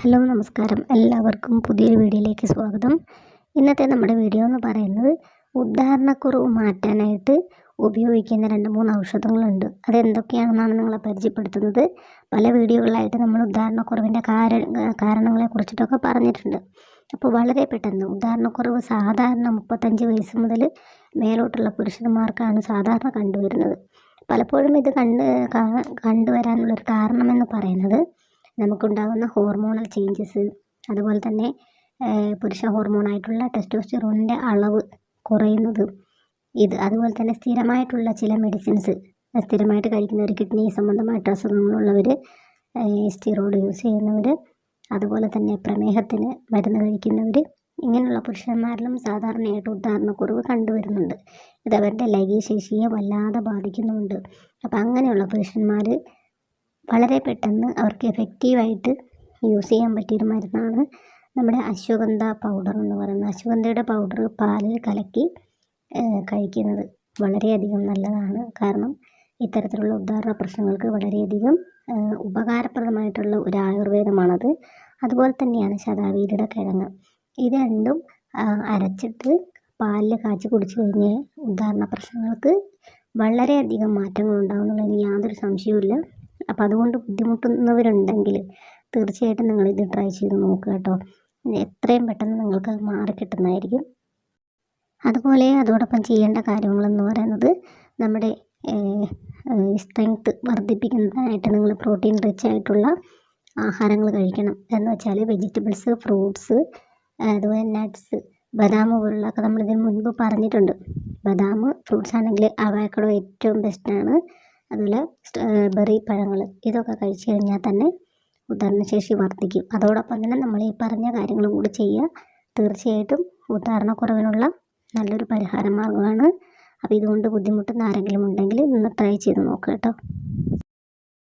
Hello നമസ്കാരം. എല്ലാവർക്കും പുതിയൊരു വീഡിയോയിലേക്ക് സ്വാഗതം. ഇന്നത്തെ നമ്മുടെ വീഡിയോ എന്ന് പറയുന്നത് ഉദ്ധാരണക്കുറവ് മാറ്റാനായിട്ട് ഉപയോഗിക്കുന്ന രണ്ട് മൂന്ന് ഔഷധങ്ങളുണ്ട്. അതെന്തൊക്കെയാണെന്നാണ് നിങ്ങളെ പരിചയപ്പെടുത്തുന്നത്? പല വീഡിയോകളിലായിട്ട് നമ്മൾ ഉദാഹരണക്കുറവിന്റെ കാര കാരണങ്ങളെ കുറിച്ചിട്ടൊക്കെ പറഞ്ഞിട്ടുണ്ട്. അപ്പോൾ വളരെ പെട്ടെന്ന് ഉദാഹരണക്കുറവ് സാധാരണ മുപ്പത്തഞ്ച് വയസ്സ് മുതൽ മേലോട്ടുള്ള പുരുഷന്മാർക്കാണ് സാധാരണ കണ്ടുവരുന്നത്. പലപ്പോഴും ഇത് കണ്ട് കണ്ടുവരാനുള്ളൊരു കാരണമെന്ന് പറയുന്നത് നമുക്കുണ്ടാകുന്ന ഹോർമോണൽ ചേഞ്ചസ് അതുപോലെ തന്നെ പുരുഷ ഹോർമോണായിട്ടുള്ള ടെസ്റ്റോസ്റ്റിറോണിന്റെ അളവ് കുറയുന്നത് ഇത്. അതുപോലെ തന്നെ സ്ഥിരമായിട്ടുള്ള ചില മെഡിസിൻസ് സ്ഥിരമായിട്ട് കഴിക്കുന്നവർ കിഡ്നി സംബന്ധമായിട്ട് അസുഖങ്ങളുള്ളവർ സ്റ്റിറോയിഡ് യൂസ് ചെയ്യുന്നവർ അതുപോലെ തന്നെ പ്രമേഹത്തിന് മരുന്ന് കഴിക്കുന്നവർ ഇങ്ങനെയുള്ള പുരുഷന്മാരിലും സാധാരണയായിട്ട് ഉദാഹരണക്കുറവ് കണ്ടുവരുന്നുണ്ട്. ഇത് അവരുടെ ലൈംഗികശേഷിയെ വല്ലാതെ ബാധിക്കുന്നുമുണ്ട്. അപ്പോൾ അങ്ങനെയുള്ള പുരുഷന്മാർ വളരെ പെട്ടെന്ന് അവർക്ക് എഫക്റ്റീവായിട്ട് യൂസ് ചെയ്യാൻ പറ്റിയൊരു മരുന്നാണ് നമ്മുടെ അശ്വഗന്ധ പൗഡർ എന്ന് പറയുന്നത്. അശ്വഗന്ധയുടെ പൗഡർ പാലിൽ കലക്കി കഴിക്കുന്നത് വളരെയധികം നല്ലതാണ്. കാരണം ഇത്തരത്തിലുള്ള ഉദാഹരണ പ്രശ്നങ്ങൾക്ക് വളരെയധികം ഉപകാരപ്രദമായിട്ടുള്ള ഒരു ആയുർവേദമാണത്. അതുപോലെ തന്നെയാണ് ശതാവീരുടെ കിഴങ്ങ്. ഇത് രണ്ടും അരച്ചിട്ട് പാലിൽ കാച്ചി കുടിച്ചു കഴിഞ്ഞാൽ ഉദാഹരണ പ്രശ്നങ്ങൾക്ക് വളരെയധികം മാറ്റങ്ങൾ ഉണ്ടാകുന്നുള്ളതിന് യാതൊരു സംശയവുമില്ല. അപ്പോൾ അതുകൊണ്ട് ബുദ്ധിമുട്ടുന്നവരുണ്ടെങ്കിൽ തീർച്ചയായിട്ടും നിങ്ങളിത് ട്രൈ ചെയ്ത് നോക്കുക കേട്ടോ. എത്രയും പെട്ടെന്ന് നിങ്ങൾക്ക് മാറി കിട്ടുന്നതായിരിക്കും. അതുപോലെ അതോടൊപ്പം ചെയ്യേണ്ട കാര്യങ്ങളെന്ന് പറയുന്നത് നമ്മുടെ സ്ട്രെങ്ത്ത് വർദ്ധിപ്പിക്കുന്നതായിട്ട് നിങ്ങൾ പ്രോട്ടീൻ റിച്ച് ആയിട്ടുള്ള ആഹാരങ്ങൾ കഴിക്കണം. എന്ന് വെച്ചാൽ വെജിറ്റബിൾസ് ഫ്രൂട്ട്സ് അതുപോലെ നട്ട്സ് ബദാം പോലുള്ളതൊക്കെ നമ്മളിതിന് മുൻപ് പറഞ്ഞിട്ടുണ്ട്. ബദാം ഫ്രൂട്ട്സ് ആണെങ്കിൽ അവക്കാഡോ ഏറ്റവും ബെസ്റ്റാണ് അതുപോലെ ബെറി പഴങ്ങൾ ഇതൊക്കെ കഴിച്ച് കഴിഞ്ഞാൽ തന്നെ ഉദാഹരണശേഷി വർദ്ധിക്കും. അതോടൊപ്പം തന്നെ നമ്മൾ ഈ പറഞ്ഞ കാര്യങ്ങളും കൂടി ചെയ്യുക. തീർച്ചയായിട്ടും ഉദാഹരണക്കുറവിനുള്ള നല്ലൊരു പരിഹാര മാർഗമാണ് അപ്പോൾ ഇതുകൊണ്ട് ബുദ്ധിമുട്ടുന്ന ആരെങ്കിലും ഉണ്ടെങ്കിൽ ഒന്ന് ട്രൈ ചെയ്ത് നോക്കുക കേട്ടോ.